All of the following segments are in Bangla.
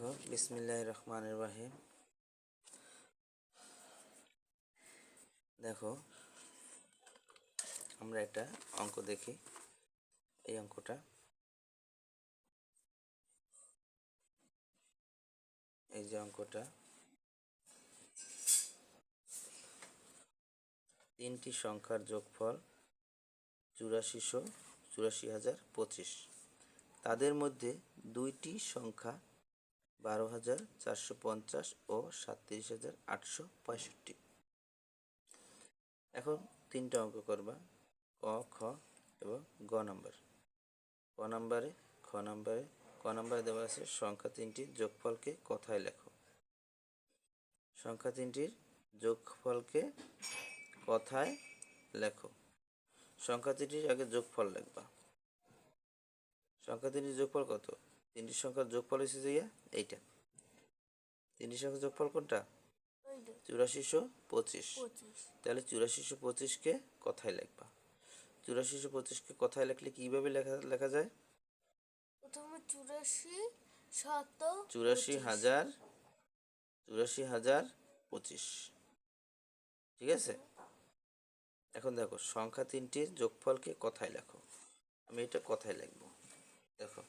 দেখো বিসমিল্লাহ রহমান রাহিম। দেখো, আমরা একটা অঙ্ক দেখি। এই অঙ্কটা এই যে অঙ্কটা তিনটি সংখ্যার যোগফল চুরাশিশো চুরাশি হাজার পঁচিশ। তাদের মধ্যে দুইটি সংখ্যা বারো হাজার চারশো পঞ্চাশ ও সাতত্রিশ হাজার আটশো পঁয়ষট্টি। এখন তিনটা অঙ্ক করবা, ক, খ এবং গ নাম্বার। ক নাম্বারে, খ নাম্বারে, ক নাম্বারে দেওয়া আছে সংখ্যা তিনটির যোগফলকে কথায় লেখো। সংখ্যা তিনটির যোগফলকে কথায় লেখো। সংখ্যা তিনটির আগে যোগফল লিখবা। সংখ্যা তিনটির যোগফল কত? তিনটি সংখ্যার যোগফল হচ্ছে যে এইটা। তিনটি সংখ্যার যোগফল কোনটা? চুরাশিশো পঁচিশ। তাহলে চুরাশিশো পঁচিশকে কথায় লিখবা। চুরাশিশো পঁচিশকে কথায় লিখলে কীভাবে লেখা লেখা যায়? প্রথমে চুরাশি শত চুরাশি। হাজার চুরাশি হাজার পঁচিশ। ঠিক আছে? এখন দেখো সংখ্যা তিনটির যোগফলকে কথায় লেখো। আমি এটা কথায় লিখব। দেখো।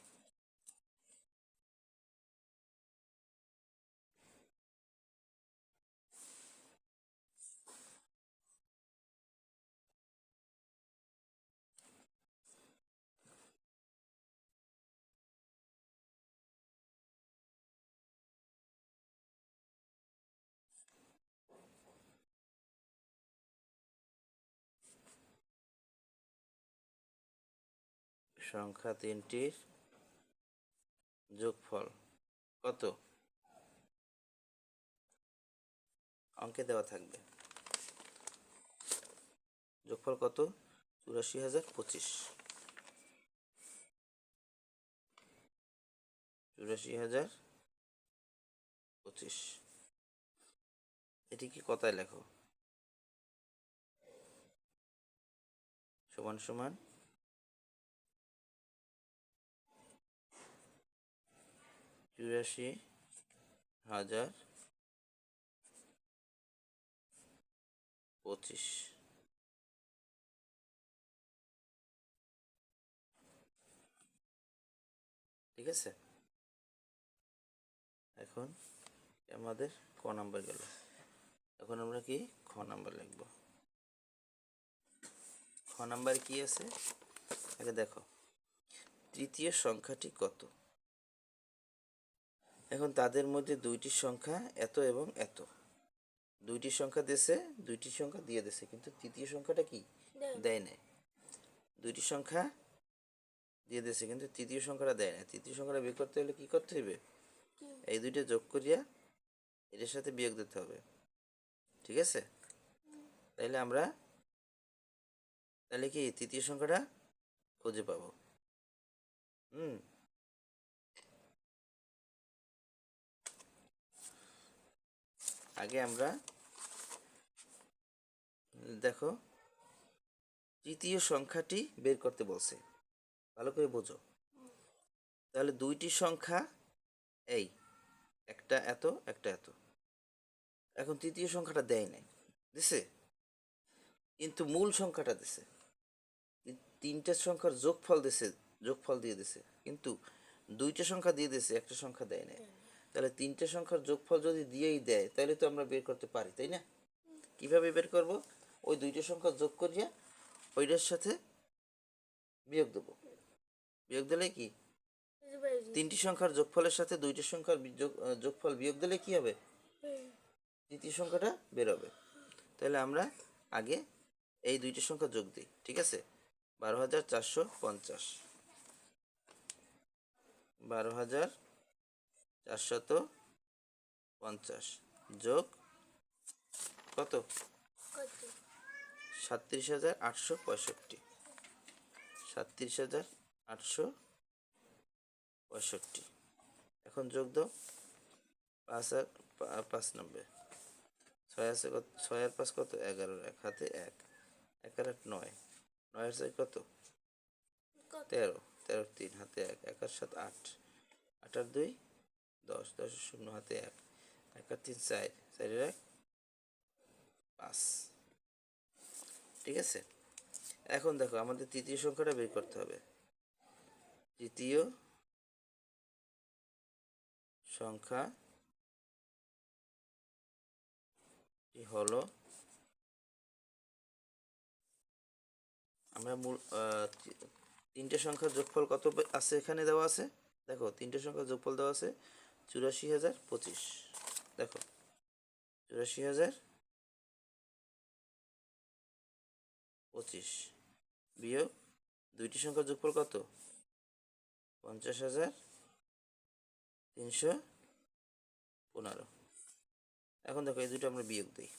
সংখ্যা তিনটির যোগফল কত? অঙ্কে দেওয়া থাকবে। যোগফল কত? চুরাশি হাজার পঁচিশ। চুরাশি হাজার পঁচিশ। এটি কি কথায় লেখো? সমান সমান চুরাশি হাজার পঁচিশ। ঠিক আছে? এখন আমাদের ক নাম্বার গেল। এখন আমরা কি খ নাম্বার লিখব? খ নাম্বার কি আছে? আগে দেখো, তৃতীয় সংখ্যাটি কত? এখন তাদের মধ্যে দুইটি সংখ্যা এত এবং এত। দুইটি সংখ্যা দেশে দুইটি সংখ্যা দিয়ে দেশে কিন্তু তৃতীয় সংখ্যাটা কি? দেয়। নাই দুইটি সংখ্যা দিয়ে দেছে কিন্তু তৃতীয় সংখ্যাটা দেয় না। তৃতীয় সংখ্যাটা বের করতে হলে কি করতে হবে? এই দুইটা যোগ করিয়া এটার সাথে বিয়োগ দিতে হবে। ঠিক আছে? তাইলে আমরা তাহলে কি তৃতীয় সংখ্যাটা খুঁজে পাবো? হুম? আগে আমরা দেখো, তৃতীয় সংখ্যাটি বের করতে বলছে। ভালো করে বোঝো। তাহলে দুইটি সংখ্যা এই, একটা এত একটা এত। এখন তৃতীয় সংখ্যাটা দেয় নাই। দিছে? কিন্তু মূল সংখ্যাটা দিছে। তিন- তিনটা সংখ্যার যোগফল দিছে, যোগফল দিয়ে দিছে। কিন্তু দুইটা সংখ্যা দিয়ে দিছে, একটা সংখ্যা দেয় নাই। তাহলে তিনটে সংখ্যার যোগফল যদি দিয়েই দেয়, তাহলে তো আমরা বের করতে পারি, তাই না? কীভাবে বের করব? ওই দুইটা সংখ্যা যোগ করিয়া ওইটার সাথে বিয়োগ দেবো। বিয়োগ দিলে কি? তিনটি সংখ্যার যোগফলের সাথে দুইটি সংখ্যার যোগ- যোগফল বিয়োগ দিলে কি হবে। তৃতীয় সংখ্যাটা বেরোবে তাহলে আমরা আগে এই দুইটি সংখ্যা যোগ দিই, ঠিক আছে? বারো হাজার চারশো পঞ্চাশ। বারো হাজার চারশত পঞ্চাশ যোগ কত? সাতত্রিশ হাজার আটশো পঁয়ষট্টি। সাতত্রিশ হাজার আটশো পঁয়ষট্টি। এখন যোগ দাও পাঁচ আর পাঁচ নব্বই। ছয় আছে কত ছয় আর পাঁচ কত? এগারো এক হাতে এক। এক আর আট নয়। নয় আর ছয় কত? কত? তেরো। তেরো তিন হাতে এক। এক আর সাত আট। আট আর দুই? দশ দশ শূন্য হাতে এক। এক আর তিন চার চারের এক পাঁচ। ঠিক আছে? এখন দেখো, আমাদের তৃতীয় সংখ্যাটা বের করতে হবে। তৃতীয় সংখ্যা হলো? আমরা মূল তিনটে সংখ্যার যোগফল কত আছে এখানে দেওয়া আছে? দেখো, তিনটে সংখ্যার যোগফল দেওয়া আছে। চুরাশি হাজার পঁচিশ। দেখো, চুরাশি হাজার পঁচিশ বিয়োগ দুইটি সংখ্যার যোগফল কত? পঞ্চাশ হাজার তিনশো পনেরো। এখন দেখো, এই দুটো আমরা বিয়োগ দিই।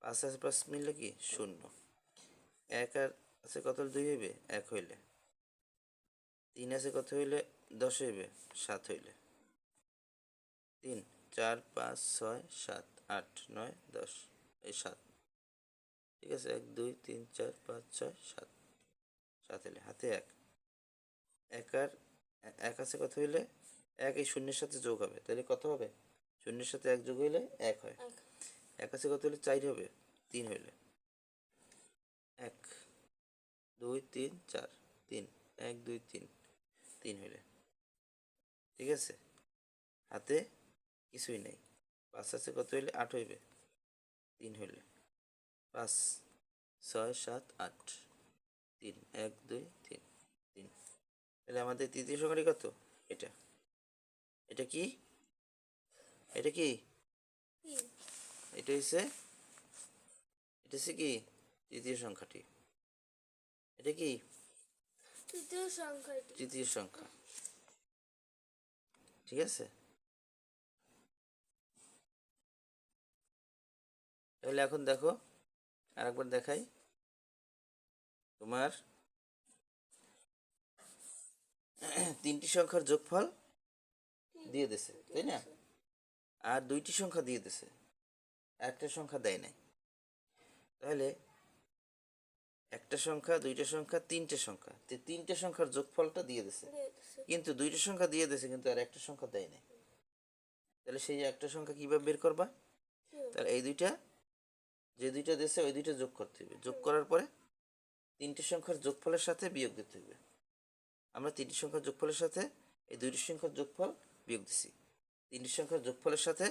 পাঁচ আছে পাঁচ মিললে কি? শূন্য। এক আর আছে কত দুই হইবে? এক হইলে। তিন আছে কত হইলে দশ হইবে? সাত হইলে। তিন চার পাঁচ ছয় সাত আট নয় দশ এই সাত। ঠিক আছে এক দুই তিন চার পাঁচ ছয় সাত। সাত হইলে হাতে এক। এক আর এক আছে কত হইলে? এক এই শূন্যের সাথে যোগ হবে। তাহলে কত হবে? শূন্যের সাথে এক যোগ হইলে এক হয়। এক। এক আছে কত হইলে? চার হবে। তিন হইলে। এক দুই তিন চার। তিন এক দুই তিন। তিন হইলে। ঠিক আছে? হাতে কিছুই নেই। পাঁচ আছে কত হইলে? আট হইবে। তিন হইলে। পাঁচ ছয় সাত আট। তিন এক দুই তিন তিন। তাহলে আমাদের তৃতীয় সংখ্যাটি কত? এটা। এটা কি? এটা কি? এটা হচ্ছে এটা হচ্ছে কি? তৃতীয় সংখ্যাটি। এটা কি? তৃতীয় সংখ্যা তৃতীয় সংখ্যা। ঠিক আছে? তাহলে এখন দেখো আরেকবার দেখাই। তোমার তিনটি সংখ্যার যোগফল দিয়ে দিছে তাই না? আর দুইটি সংখ্যা দিয়ে দিছে একটা সংখ্যা দেয় নাই। তাহলে একটা সংখ্যা দুইটা সংখ্যা তিনটে সংখ্যা। তিনটে সংখ্যার যোগফলটা দিয়ে দিছে। দিয়ে দিছে। কিন্তু দুইটা সংখ্যা দিয়ে দিছে কিন্তু আর একটা সংখ্যা দেয় নাই। তাহলে সেই একটা সংখ্যা কীভাবে বের করবা? তাহলে এই দুইটা যে দুইটা দেশে ওই দুইটা যোগ করতে হবে। যোগ করার পরে তিনটি সংখ্যার যোগফলের সাথে বিয়োগ দিতে হবে। আমরা তিনটি সংখ্যার যোগফলের সাথে এই দুইটি সংখ্যার যোগফল বিয়োগ দিছি। তিনটি সংখ্যার যোগফলের সাথে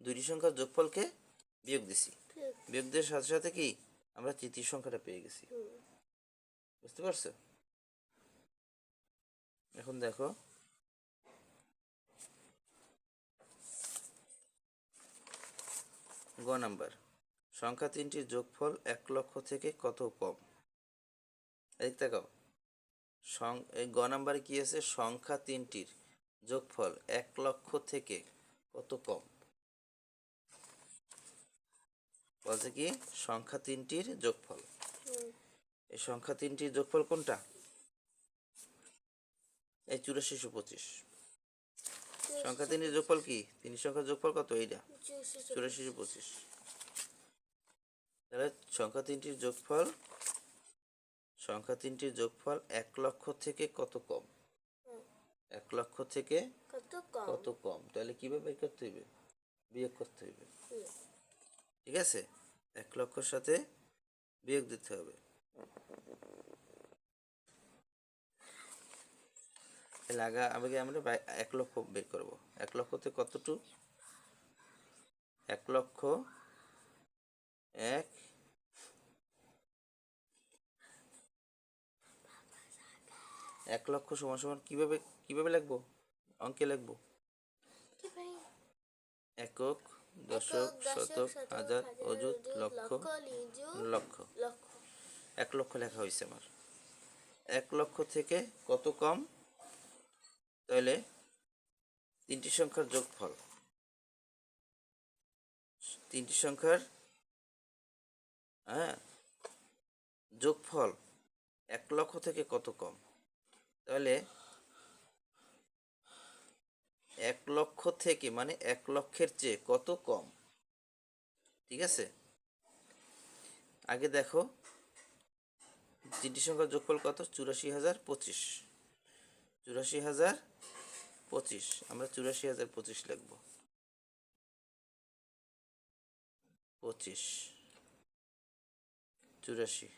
দুইটি সংখ্যার যোগফলকে বিয়োগ দিছি। বিয়োগ দেওয়ার সাথে সাথে কি? আমরা তৃতীয় সংখ্যাটা পেয়ে গেছি। বুঝতে পারছ? এখন দেখো। গ নাম্বার। সংখ্যা তিনটির যোগফল এক লক্ষ থেকে কত কম? এদিক তাকাও। সং এই গ নাম্বারে কি আছে? সংখ্যা তিনটির যোগফল এক লক্ষ থেকে কত কম? বলছে কি? সংখ্যা তিনটির যোগফল। এই সংখ্যা তিনটির যোগফল কোনটা? এই চুরাশিশো পঁচিশ। সংখ্যা তিনটির যোগফল কি? তিন সংখ্যার যোগফল কত? এইটা। চুরাশিশো পঁচিশ। তাহলে সংখ্যা তিনটির যোগফল সংখ্যা তিনটির যোগফল এক লক্ষ থেকে কত কম? এক লক্ষ থেকে কত কম? তাহলে কীভাবে বের করতে হইবে বিয়োগ করতে হইবে ঠিক আছে? এক লক্ষর সাথে বিয়োগ দিতে হবে। তাহলে আগা আমরা এক লক্ষ বের করব? এক লক্ষতে কতটু এক লক্ষ এক? এক লক্ষ সমান সমান কীভাবে কীভাবে লিখব? অঙ্কে লিখব? একক দশক শতক হাজার অযুত লক্ষ। লক্ষ। এক লক্ষ লেখা হয়েছে আমার। এক লক্ষ থেকে কত কম? তাহলে তিনটি সংখ্যার যোগফল। তিনটি সংখ্যার হ্যাঁ? যোগফল এক লক্ষ থেকে কত কম? তাহলে এক লক্ষ থেকে মানে এক লক্ষের চেয়ে কত কম? ঠিক আছে? আগে দেখো, তিনটি সংখ্যার যোগফল কত? চুরাশি হাজার পঁচিশ। চুরাশি হাজার পঁচিশ। আমরা চুরাশি হাজার পঁচিশ লিখব। পঁচিশ। চুরাশি।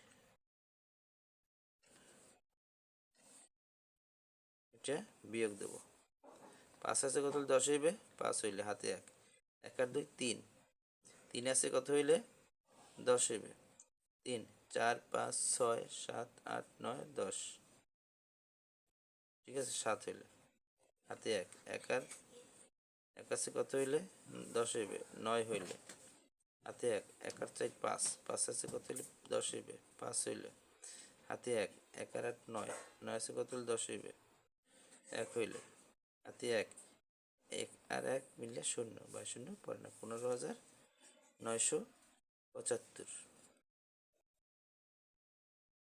এটা বিয়োগ দেব। পাঁচ আছে কত হলে দশ হইবে? পাঁচ হইলে হাতে এক। এক আর দুই তিন। তিন আছে কত হইলে? দশ হইবে। তিন, চার, পাঁচ, ছয়, সাত, আট, নয়, দশ। ঠিক আছে, সাত হইলে। হাতে এক। এক আর, এক আছে কত হইলে? দশ হইবে। নয় হইলে। হাতে এক এক আর চার পাঁচ পাঁচ আছে কত হইলে? দশ হইবে, পাঁচ হইলে। হাতে এক এক আর আট নয় নয় আছে কত হইলে? দশ হইবে। এক হইলে। হাতে এক এক আর এক মিললে শূন্য বা শূন্য পড়ে না, পনেরো হাজার নয়শো পঁচাত্তর।